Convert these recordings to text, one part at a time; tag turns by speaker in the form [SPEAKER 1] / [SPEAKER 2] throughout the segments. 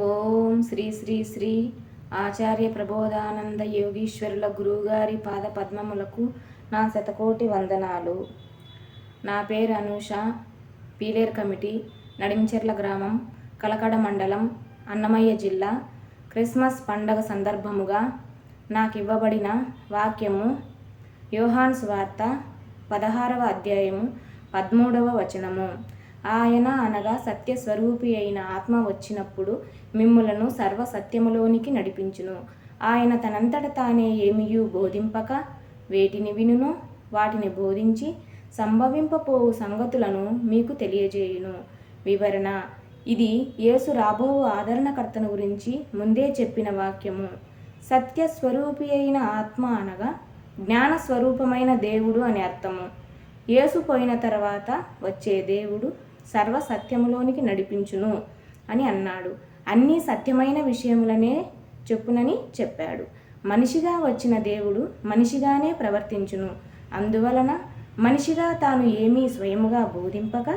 [SPEAKER 1] ఓం శ్రీ శ్రీ శ్రీ ఆచార్య ప్రబోధానంద యోగీశ్వరుల గురువుగారి పాద పద్మములకు నా శతకోటి వందనాలు. నా పేరు అనూష. పీలేర్ కమిటీ నడించెర్ల గ్రామం కలకడ మండలం అన్నమయ్య జిల్లా. క్రిస్మస్ పండగ సందర్భముగా నాకు ఇవ్వబడిన వాక్యము యోహాన్స్ వార్త పదహారవ అధ్యాయము పదమూడవ వచనము. ఆయన అనగా సత్యస్వరూపి అయిన ఆత్మ వచ్చినప్పుడు మిమ్ములను సర్వ సత్యములోనికి నడిపించును. ఆయన తనంతట తానే ఏమియు బోధింపక వేటిని వినును వాటిని బోధించి సంభవింపపోవు సంగతులను మీకు తెలియజేయును. వివరణ ఇది యేసు రాబో ఆదరణకర్తను గురించి ముందే చెప్పిన వాక్యము. సత్య స్వరూపి అయిన ఆత్మ అనగా జ్ఞాన స్వరూపమైన దేవుడు అని అర్థము. యేసు పోయిన తర్వాత వచ్చే దేవుడు సర్వ సత్యములోనికి నడిపించును అని అన్నాడు. అన్నీ సత్యమైన విషయములనే చెప్పునని చెప్పాడు. మనిషిగా వచ్చిన దేవుడు మనిషిగానే ప్రవర్తించును. అందువలన మనిషిగా తాను ఏమీ స్వయముగా బోధింపక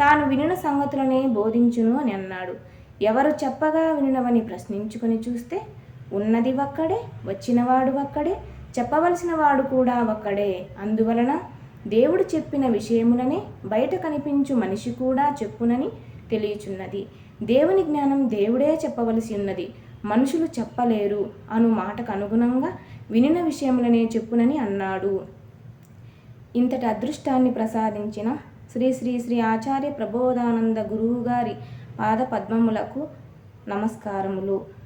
[SPEAKER 1] తాను వినిన సంగతులనే బోధించును అని అన్నాడు. ఎవరు చెప్పగా వినినవని ప్రశ్నించుకొని చూస్తే ఉన్నది ఒక్కడే వచ్చినవాడు ఒక్కడే చెప్పవలసిన వాడు కూడా ఒక్కడే. అందువలన దేవుడు చెప్పిన విషయములనే బయట కనిపించు మనిషి కూడా చెప్పునని తెలియచున్నది. దేవుని జ్ఞానం దేవుడే చెప్పవలసి ఉన్నది. మనుషులు చెప్పలేరు అను మాటకు అనుగుణంగా వినిన విషయములనే చెప్పునని అన్నాడు. ఇంతటి అదృష్టాన్ని ప్రసాదించిన శ్రీ శ్రీ శ్రీ ఆచార్య ప్రబోధానంద గురువు గారి పాద పద్మములకు నమస్కారములు.